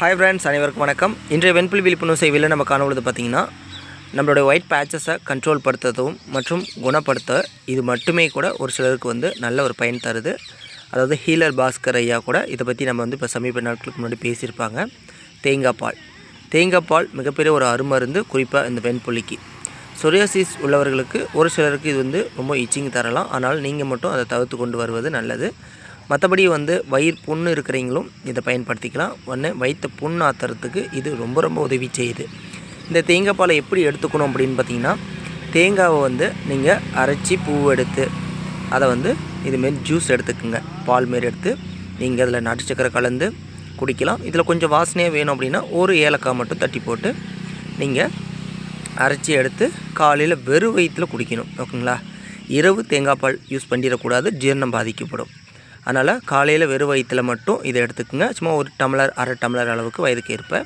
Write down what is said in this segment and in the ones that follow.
Hi friends அனைவருக்கும் வணக்கம். இன்றைய வெண்புல் விழிப்புணர்வு சேவையில் நம்ம காணொழுது பார்த்திங்கன்னா நம்மளுடைய ஒயிட் பேச்சஸை கண்ட்ரோல் படுத்துறதும் மற்றும் குணப்படுத்த இது மட்டுமே கூட ஒரு சிலருக்கு வந்து நல்ல ஒரு பயன் தருது. அதாவது ஹீலர் பாஸ்கர் ஐயா கூட இதை பற்றி நம்ம வந்து இப்போ சமீப நாட்களுக்கு முன்னாடி பேசியிருப்பாங்க. தேங்காய் பால். தேங்காய் பால் மிகப்பெரிய ஒரு அருமருந்து குறிப்பாக இந்த வெண்புலிக்கு. சொரியாசிஸ் உள்ளவர்களுக்கு ஒரு சிலருக்கு இது வந்து ரொம்ப இச்சிங் தரலாம். ஆனால் நீங்கள் மட்டும் அதை தவிர்த்து கொண்டு வருவது நல்லது. மற்றபடி வந்து வயிறு புண்ணு இருக்கிறவங்களும் இதை பயன்படுத்திக்கலாம். ஒன்று வயிற்று புண் ஆத்துறதுக்கு இது ரொம்ப ரொம்ப உதவி செய்யுது. இந்த தேங்காய் பாலை எப்படி எடுத்துக்கணும் அப்படின்னு பார்த்தீங்கன்னா தேங்காவை வந்து நீங்கள் அரைச்சி பூ எடுத்து அதை வந்து இதுமாரி ஜூஸ் எடுத்துக்கோங்க. பால் மாரி எடுத்து நீங்கள் அதில் நாட்டு சக்கரை கலந்து குடிக்கலாம். இதில் கொஞ்சம் வாசனையாக வேணும் அப்படின்னா ஒரு ஏலக்காய் மட்டும் தட்டி போட்டு நீங்கள் அரைச்சி எடுத்து காலையில் வெறும் வயிற்றில் குடிக்கணும். ஓகேங்களா? இரவு தேங்காய் பால் யூஸ் பண்ணிடக்கூடாது. ஜீரணம் பாதிக்கப்படும். அதனால் காலையில் வெறும் வயிற்றில் மட்டும் இதை எடுத்துக்கோங்க. சும்மா ஒரு டம்ளர் அரை டம்ளர் அளவுக்கு வயதுக்கு ஏற்ப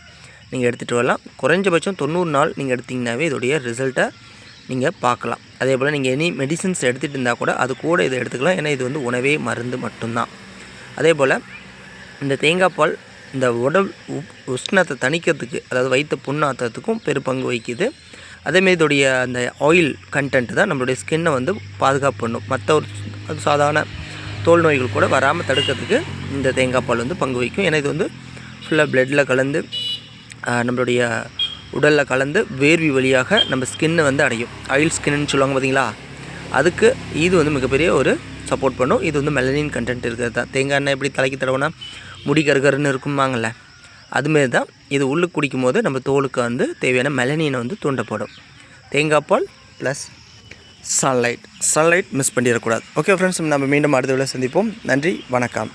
நீங்கள் எடுத்துகிட்டு வரலாம். குறைஞ்சபட்சம் தொண்ணூறு நாள் நீங்கள் எடுத்திங்கனாவே இதோடைய ரிசல்ட்டை நீங்கள் பார்க்கலாம். அதே போல் நீங்கள் எனி மெடிசின்ஸ் எடுத்துகிட்டு இருந்தால் கூட அது கூட இதை எடுத்துக்கலாம். ஏன்னா இது வந்து உணவே மருந்து மட்டும்தான். அதே போல் இந்த தேங்காய் பால் இந்த உடல் உஷ்ணத்தை தணிக்கிறதுக்கு அதாவது வயிற்று புண்ணாத்துறதுக்கும் பெருப்பங்கு வகிக்குது. அதேமாரி இதோடைய அந்த ஆயில் கண்டென்ட் தான் நம்மளுடைய ஸ்கின்னை வந்து பாதுகாப்பு பண்ணும். மற்ற ஒரு சாதாரண தோல் நோய்கள் கூட வராமல் தடுக்கிறதுக்கு இந்த தேங்காய் பால் வந்து பங்கு வகிக்கும். ஏன்னா இது வந்து ஃபுல்லாக ப்ளட்டில் கலந்து நம்மளுடைய உடலில் கலந்து வேர்வி வழியாக நம்ம ஸ்கின்னை வந்து அடையும். ஆயில் ஸ்கின்னு சொல்லுவாங்க பார்த்தீங்களா அதுக்கு இது வந்து மிகப்பெரிய ஒரு சப்போர்ட் பண்ணும். இது வந்து மெலனின் கண்டென்ட் இருக்கிறது தான். தேங்காய் எண்ணெய் எப்படி தலைக்கு தடவுனா முடி கருகருன்னு இருக்குமாங்கல்ல அதுமாரி தான் இது உள்ளுக்கு குடிக்கும் போது நம்ம தோலுக்கு வந்து தேவையான மெலனினை வந்து தூண்டப்படும். தேங்காய் பால் ப்ளஸ் சன்லைட் சன்லைட் மிஸ் பண்ணிடக்கூடாது. ஓகே ஃப்ரெண்ட்ஸ் நம்ம மீண்டும் அடுத்த விட சந்திப்போம். நன்றி வணக்கம்.